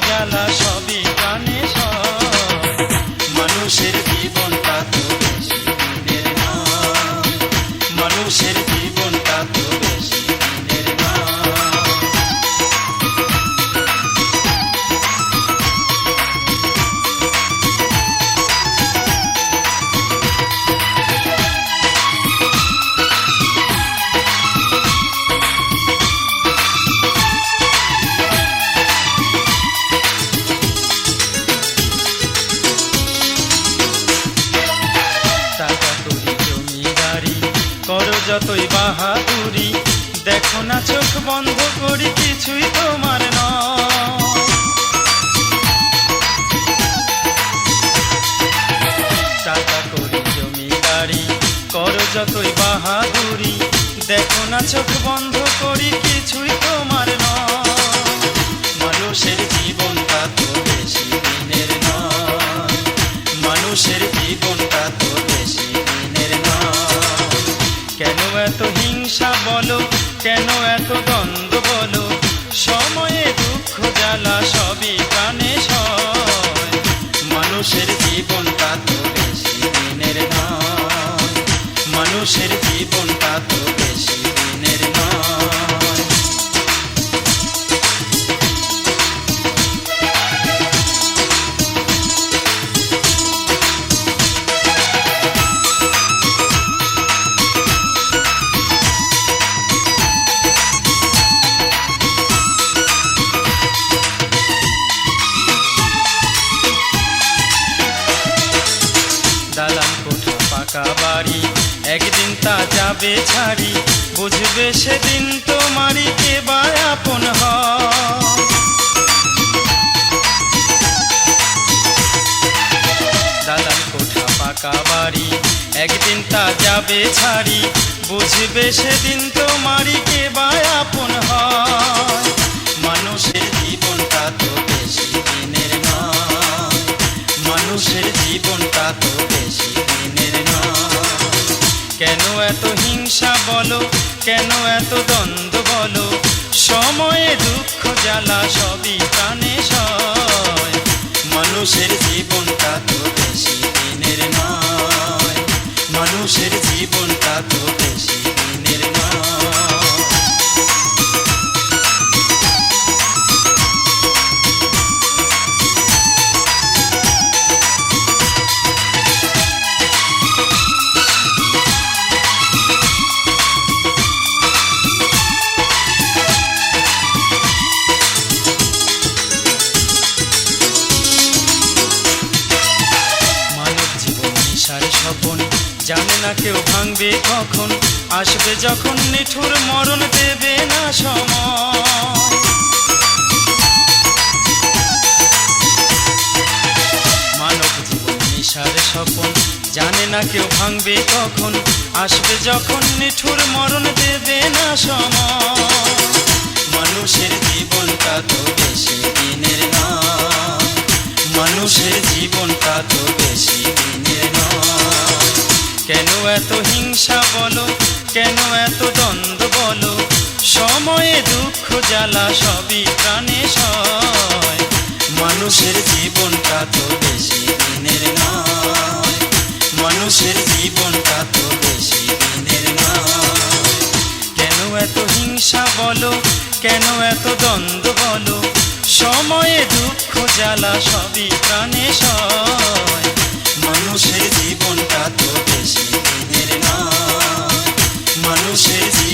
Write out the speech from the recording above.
জ্বালা সবই কানে মানুষের জীবনটা তো মানুষের যতই বাহাদুরি, দেখো না চোখ বন্ধ করি কিছুই তোমার করি জমিদারি করো যতই বাহাদুরি, দেখো না চোখ বন্ধ বলো কেন যাবে ছাড়ি, বুঝবে সেদিন তোমারই কে বা আপন দালান কোঠা পাকা বাড়ি, একদিন তা যাবে ছাড়ি, বুঝবে সেদিন তোমারই কে বা আপন হয়। এত হিংসা বলো? কেন এত দ্বন্দ্ব বলো? সময়ে দুঃখ জ্বালা সবই প্রাণে সয়। মানুষের জীবনটা তো বেশি দিনের নয়। মানুষের জীবনটা তো বেশি দিনের নয়। জানে না কেউ ভাঙবে কখন, আসবে যখন নিঠুর মরণ দেবে না সময়। মানব জীবন নিশার স্বপন, জানে না কেউ ভাঙবে কখন, আসবে যখন নিঠুর মরণ দেবে না সময়। মানুষের জীবনটা তো বেশি দিনের নয়, মানুষের হিংসা বলো, কেন এত দ্বন্দ্ব বলো? সময়ে দুঃখ জ্বালা সবই প্রাণে সয়। মানুষের জীবনটা তো বেশি দিনের নয়। মানুষের জীবনটা তো বেশি দিনের নয়। কেন এত হিংসা বলো, কেন এত দ্বন্দ্ব বলো? সময়ে দুঃখ জ্বালা সবই প্রাণে সয়। মানুষের জীবনটা তো